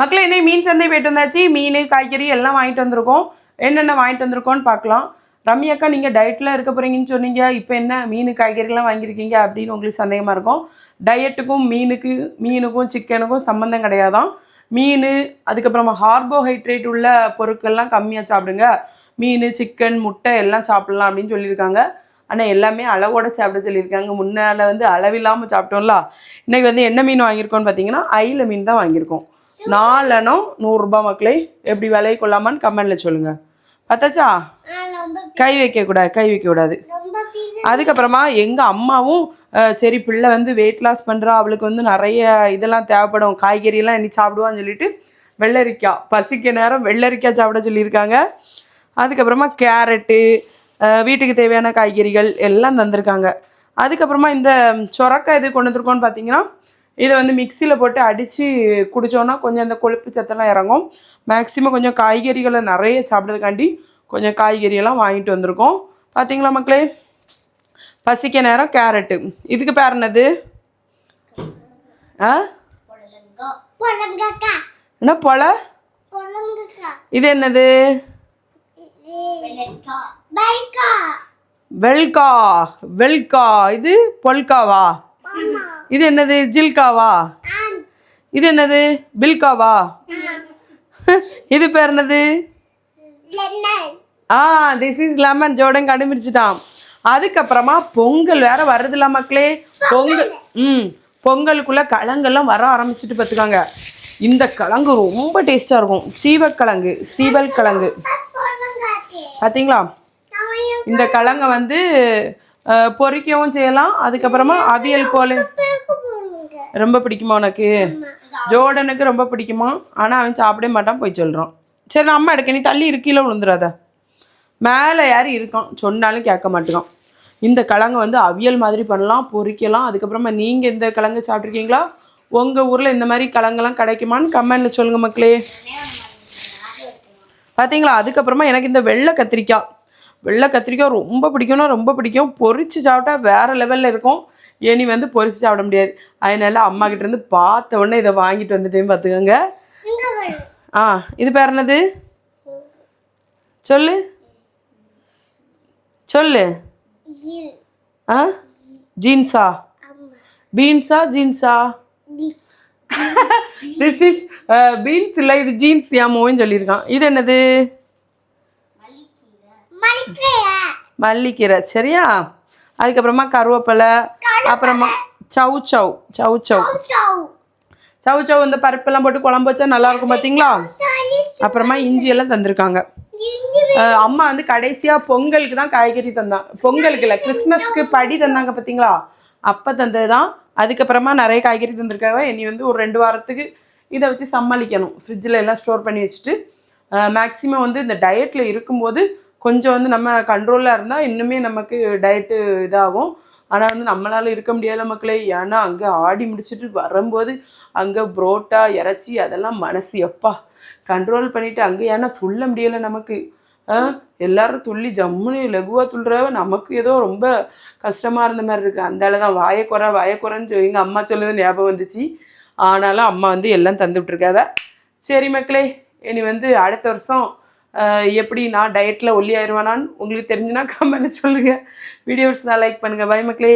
மக்களே இன்னும் மீன் சந்தை போயிட்டு வந்தாச்சு. மீன் காய்கறி எல்லாம் வாங்கிட்டு வந்திருக்கோம். என்னென்ன வாங்கிட்டு வந்திருக்கோம்னு பார்க்கலாம். ரம்யாக்கா நீங்கள் டயட்டில் இருக்க போகிறீங்கன்னு சொன்னீங்க. இப்போ என்ன? மீன் காய்கறிலாம் வாங்கியிருக்கீங்க அப்படின்னு உங்களுக்கு சந்தேகமாக இருக்கும். டயட்டுக்கும் மீனுக்கு மீனுக்கும் சிக்கனுக்கும் சம்மந்தம் கிடையாதான். மீன் அதுக்கப்புறமா கார்போஹைட்ரேட் உள்ள பொருட்கள்லாம் கம்மியாக சாப்பிடுங்க. மீன் சிக்கன் முட்டை எல்லாம் சாப்பிடலாம் அப்படின்னு சொல்லியிருக்காங்க. ஆனால் எல்லாமே அளவோட சாப்பிட சொல்லியிருக்காங்க. முன்னால் வந்து அளவில்லாமல் சாப்பிட்டோம்ல. இன்றைக்கி வந்து என்ன மீன் வாங்கியிருக்கோம்னு பார்த்தீங்கன்னா ஐல மீன் தான் வாங்கியிருக்கோம். நாலனம் நூறுரூபா மக்களே. எப்படி விலை கொள்ளாமான்னு கமெண்டில் சொல்லுங்கள் பார்த்தாச்சா கை வைக்கக்கூடாது கை வைக்கக்கூடாது அதுக்கப்புறமா எங்கள் அம்மாவும் சரி பிள்ளை வந்து வெயிட் லாஸ் பண்ணுறா அவளுக்கு வந்து நிறைய இதெல்லாம் தேவைப்படும் காய்கறியெல்லாம் இனி சாப்பிடுவான்னு சொல்லிட்டு வெள்ளரிக்காய் பசிக்க நேரம் வெள்ளரிக்காய் சாப்பிட சொல்லியிருக்காங்க. அதுக்கப்புறமா கேரட்டு வீட்டுக்கு தேவையான காய்கறிகள் எல்லாம் தந்திருக்காங்க. அதுக்கப்புறமா இந்த சொரக்காய் இது கொண்டு வந்திருக்கோன்னு பார்த்தீங்கன்னா இதை வந்து மிக்சியில் போட்டு அடித்து குடித்தோன்னா கொஞ்சம் அந்த கொழுப்பு சத்தெல்லாம் இறங்கும். மேக்ஸிமம் கொஞ்சம் காய்கறிகளை நிறைய சாப்பிட்றதுக்காண்டி கொஞ்சம் காய்கறியெல்லாம் வாங்கிட்டு வந்திருக்கோம். பார்த்தீங்களா மக்களே? பசிக்க நேரம் கேரட்டு. இதுக்கு பேர் என்னது? ஆ? என்ன பொல? இது என்னது? வெல்கா வெல்கா இது பொல்காவா? இது என்னது? ஜில்காவா? இது என்னது? பில்காவா? இது பேர் என்னது? ஆ திஸ் இஸ் லெமன் ஜோடன் கண்டுபிடிச்சிட்டான். அதுக்கப்புறமா பொங்கல் வேற வருதுல மக்களே. பொங்கல் ம் பொங்கலுக்குள்ள கிழங்கெல்லாம் வர ஆரம்பிச்சிட்டு பார்த்துக்காங்க இந்த கிழங்கு ரொம்ப டேஸ்ட்டாக இருக்கும். சீவக்கிழங்கு சீவல் கிழங்கு. பார்த்தீங்களா இந்த கிழங்க வந்து அஹ், பொரிக்கவும் செய்யலாம். அதுக்கப்புறமா அவியல் போல. ரொம்ப பிடிக்குமா உனக்கு? ஜோர்டனுக்கு ரொம்ப பிடிக்குமா? ஆனால் அவன் சாப்பிடவே மாட்டான் போய் சொல்கிறான் சரி நான் அம்மா எடுக்க நீ தள்ளி இருக்கீல விழுந்துடாத. மேலே யாரும் இருக்கான்? சொன்னாலும் கேட்க மாட்டேங்கான் இந்த கிழங்கு வந்து அவியல் மாதிரி பண்ணலாம் பொறிக்கலாம். அதுக்கப்புறமா நீங்கள் இந்த கிழங்கு சாப்பிட்ருக்கீங்களா உங்கள் ஊரில் இந்த மாதிரி கிழங்கெல்லாம் கிடைக்குமான்னு கமெண்டில் சொல்லுங்கள் மக்களே. பார்த்தீங்களா அதுக்கப்புறமா எனக்கு இந்த வெள்ளை கத்திரிக்காய். வெள்ளை கத்திரிக்காய் ரொம்ப பிடிக்கும்னா ரொம்ப பிடிக்கும். பொறிச்சு சாப்பிட்டா வேறு லெவலில் இருக்கும். இனி வந்து பொரிச்சு சாப்பிட முடியாது. அதனால அம்மா கிட்ட இருந்து பார்த்த உடனே இதை வாங்கிட்டு வந்துட்டேன் பார்த்துக்கோங்க. ஆ இது பேர் என்னது? சொல்லு. சொல்லு. ஆ? ஜீன்ஸா? பீன்ஸா ஜீன்ஸா? திஸ் இஸ் பீன்ஸ் இல்லை இது ஜீன்ஸ் யாமோன்னு சொல்லியிருக்கான். இது என்னது? மல்லிக்கீரை சரியா? அதுக்கப்புறமா கருவேப்பிலை அப்புறமா சவு சவ் சவு சவ். சவு சவு. இந்த பருப்பெல்லாம் போட்டு குழம்பு வச்சா நல்லா இருக்கும் பார்த்தீங்களா அப்புறமா இஞ்சி எல்லாம் தந்திருக்காங்க. அம்மா வந்து கடைசியாக பொங்கலுக்கு தான் காய்கறி தந்தான் பொங்கலுக்கு இல்லை கிறிஸ்மஸ்க்கு படி தந்தாங்க பார்த்தீங்களா அப்போ தந்தது தான் அதுக்கப்புறமா நிறைய காய்கறி தந்திருக்காங்க. இனி வந்து ஒரு ரெண்டு வாரத்துக்கு இதை வச்சு சமாளிக்கணும். ஃப்ரிட்ஜில் எல்லாம் ஸ்டோர் பண்ணி வச்சுட்டு மேக்ஸிமம் வந்து இந்த டயட்டில் இருக்கும்போது கொஞ்சம் வந்து நம்ம கண்ட்ரோலாக இருந்தால் இன்னுமே நமக்கு டயட்டு இதாகும். ஆனால் வந்து நம்மளால் இருக்க முடியாத மக்களே. ஏன்னா அங்கே ஆடி முடிச்சுட்டு வரும்போது அங்கே புரோட்டா இறைச்சி அதெல்லாம் மனசு எப்பா கண்ட்ரோல் பண்ணிவிட்டு அங்கே ஏன்னா துள்ள முடியலை நமக்கு. ஆ, எல்லாரும் துள்ளி ஜம்முன்னு லகுவாக துள்ளுறவ நமக்கு ஏதோ ரொம்ப கஷ்டமாக இருந்த மாதிரி இருக்குது அந்தால தான் வாயக்குறை வாயக்குறைன்னு எங்கள் அம்மா சொல்லுது ஞாபகம் வந்துச்சு. ஆனாலும் அம்மா வந்து எல்லாம் தந்துவிட்ருக்காவ சரி மக்களே இனி வந்து அடுத்த வருஷம் எப்படி நான் டயட்டில் ஒல்லி ஆயிடுவானான்னு உங்களுக்கு தெரிஞ்சுன்னா கமெண்ட்ல சொல்லுங்கள் வீடியோஸ் நான் லைக் பண்ணுங்கள் பை மக்களே.